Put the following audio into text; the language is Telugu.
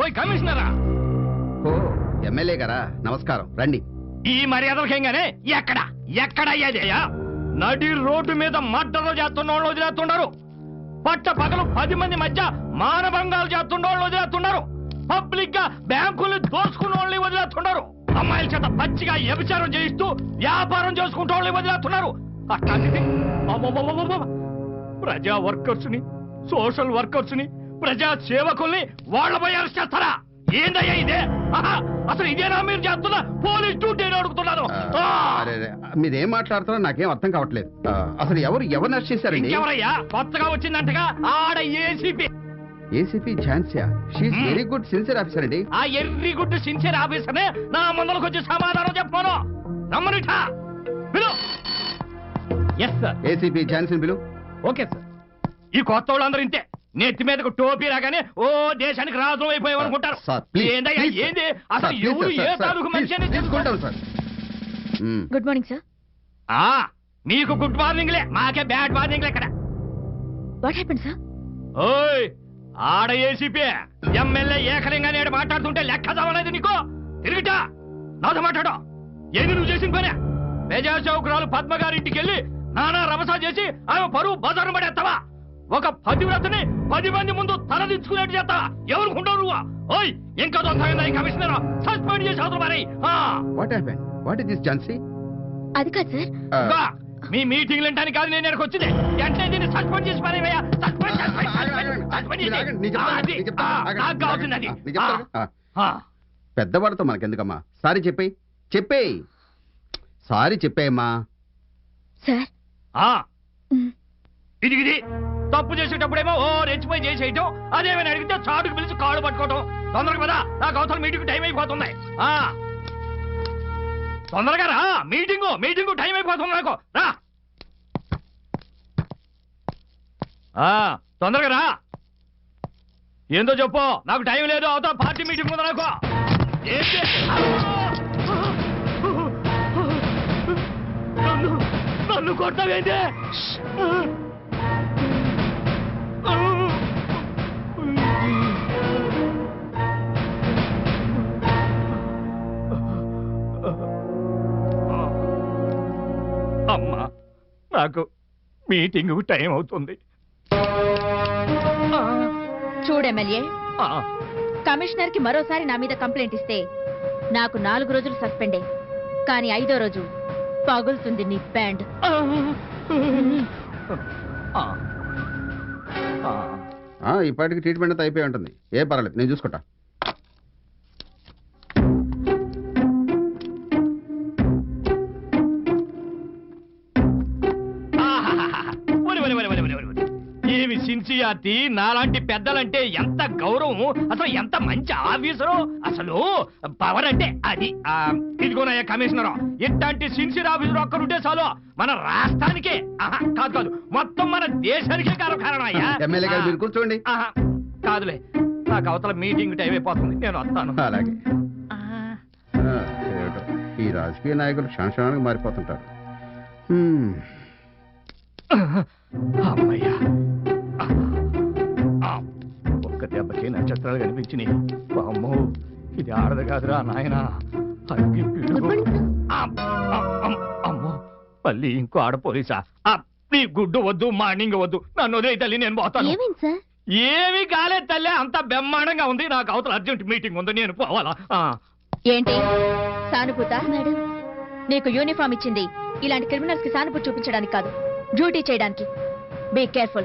ఓయ్ కమిషనరా. ఓ ఎమ్మెల్యే గారా నమస్కారం రండి. ఈ మర్యాదలకేంగానే ఎక్కడ? ఎక్కడ అయ్యేదయ్యా? నడి రోడ్డు మీద మడ్డలు చేస్తున్న వాళ్ళు వదిలేస్తున్నారు. పట్ట పగలు పది మంది మధ్య మానభంగాలు చేస్తున్న వాళ్ళు వదిలేస్తున్నారు. పబ్లిక్గా బ్యాంకులు దోసుకున్న వాళ్ళని వదిలేస్తున్నారు. అమ్మాయిల చేత పచ్చిగా వ్యభిచారం చేయిస్తూ వ్యాపారం చేసుకుంటూ వాళ్ళని వదిలేస్తున్నారు. అట్లాంటిది. ప్రజా వర్కర్స్ని సోషల్ వర్కర్స్ని ప్రజా సేవకుల్ని వాళ్ళపై అరెస్ట్ చేస్తారా? ఏందయ్యా ఇదే? ఆహా, అసలు ఇదేనా మీరు చేస్తున్న పోలీస్ డ్యూటీ అడుగుతున్నాను. ఆ! అరే, అరే, మీరేం మాట్లాడుతున్నారో నాకేం అర్థం కావట్లేదు. ఆ, అసలు ఎవరు ఎవరు అరెస్ట్ చేశారండి? ఇంకెవరయ్యా? కొత్తగా వచ్చిందంటగా ఆడ ఏసీపీ ఏసీపీ ఝాన్సియా షీఈ్. వెరీ గుడ్ సిన్సియర్ ఆఫీసర్ అండి. ఆ ఎర్రి గుడ్డు సిన్సియర్ ఆఫీసర్నే నా ముందరకు వచ్చి సమాధానం చెప్పాను పిలు. Yes sir A C P ఝాన్సీని బిలు ఓకే సార్ ఈ కొత్త వాళ్ళందరూ ఇంతే. నెత్తి మీదకు టోపీ రాగానే ఓ దేశానికి రాజు అయిపోయాం అనుకుంటారు. సార్ ఏందయ్యా ఏంది? సార్, అసలు ఎవరు ఏ సార్, తాలూకు ప్లీజ్, మనిషి అని తీసుకుంటాం సార్. మ్మ్. Good morning sir. ఆ నీకు గుడ్ మార్నింగ్లే మాకే బ్యాడ్ మార్నింగ్లే ఇక్కడ. వాట్ హ్యాపెన్ సార్ ఓయ్ ఆడ ఏసీపీ ఎమ్మెల్యే ఏకలింగా నేడు మాట్లాడుతుంటే లెక్క చదవలేదు నీకు? తిరుగుటా నాతో మాట్లాడు. ఏంది నువ్వు చేసిన పనే? ప్రజా చౌకరాలు పద్మ గారింటికి వెళ్ళి నానా రమసా చేసి ఆమె పరువు బజారు పడేస్తావా? ఒక పతివ్రతని పది మంది ముందు తలదించుకునేట్టు చేస్తావా ఎవరుకుంటావు నువ్వు? ఓయ్ ఇంకా దొంగ కమిషనర్. సస్పెండ్ చేసి అవతల మరి. What happen what is this Jhansi అది కాదు సార్. మీ మీటింగ్ వింటానికి కాదు నేను ఇక్కడికి వచ్చింది. వెంటనే దీన్ని సస్పెండ్ చేసి పారేవయ్యా సస్పెండ్ నాకు కావాల్సింది అది. పెద్దవాడితో మనకెందుకమ్మా? సారీ చెప్పేయి. చెప్పేయి. సారీ చెప్పేయమ్మా. సార్. ఇది ఇది. తప్పు చేసేటప్పుడేమో ఓ రెచ్చిపోయి చేసేయటం. అదేమైనా అడిగితే చాటుకు పిలిచి కాళ్ళు పట్టుకోవటం. తొందరగా కదా నాకు అవసరం మీటింగ్ టైం అయిపోతుంది. ఆ. తొందరగా రా. మీటింగు మీటింగు టైం అయిపోతుంది నాకు. రా. ఆ తొందరగా రా. ఏందో చెప్పు. నాకు టైం లేదు. అవుతా పార్టీ మీటింగ్ ఉంది నాకు. నన్ను నన్ను కొట్టవేంటి? నాకు మీటింగ్ టైం అవుతుంది. చూడు ఎమ్మెల్యే ఆ, కమిషనర్కి మరోసారి నా మీద కంప్లైంట్ ఇస్తే నాకు నాలుగు రోజులు సస్పెండే. కానీ ఐదో రోజు పగులుతుంది నీ ప్యాంట్. ఆ, ఆ, ఆ. ఆ, ఈ పాటికి ట్రీట్మెంట్ అంతా అయిపోయి ఉంటుంది. ఏ పర్వాలేదు నేను చూసుకుంటా. సిన్సియారిటీ నాలాంటి పెద్దలంటే ఎంత గౌరవం అసలు ఎంత మంచి ఆఫీసరు? అసలు పవర్ అంటే అది. ఆ, ఇదిగోనయ్యా కమిషనర్ ఇట్లాంటి సిన్సియర్ ఆఫీసర్ ఒక్కరుంటే చాలు. మన రాష్ట్రానికే. ఆహా, కాదు కాదు. మొత్తం మన దేశానికే కారణం కారణం అయ్యా ఎమ్మెల్యే గారు మీరు కూర్చోండి. ఆహా, కాదులే. నాకు అవతల మీటింగ్ టైం అయిపోతుంది. నేను వస్తాను. అలాగే. ఆ. ఆ, ఏమిటో. ఈ రాజకీయ నాయకులు క్షణక్షణానికి మారిపోతుంటారు. హ్మ్. అమ్మయ్యా. దెబ్బకి నక్షత్రాలు కనిపించినాయి. అమ్మో ఇది ఆడదు కాదురా నాయన. అగ్గి పిడుగు. అమ్మో మళ్ళీ ఇంకో ఆడ పోలీసా? ఆ, నీ గుడ్డు వద్దు మార్నింగ్ వద్దు. నన్ను వదిలే తల్లి నేను పోతాను. ఏమీ కాలేదు తల్లి అంత బ్రహ్మాండంగా ఉంది. నాకు అవతల అర్జెంట్ మీటింగ్ ఉంది నేను పోవాలా? ఏంటి? సానుభూత? మేడం నీకు యూనిఫామ్ ఇచ్చింది. ఇలాంటి క్రిమినల్స్కి సానుభూతి చూపించడానికి కాదు డ్యూటీ చేయడానికి. Be careful.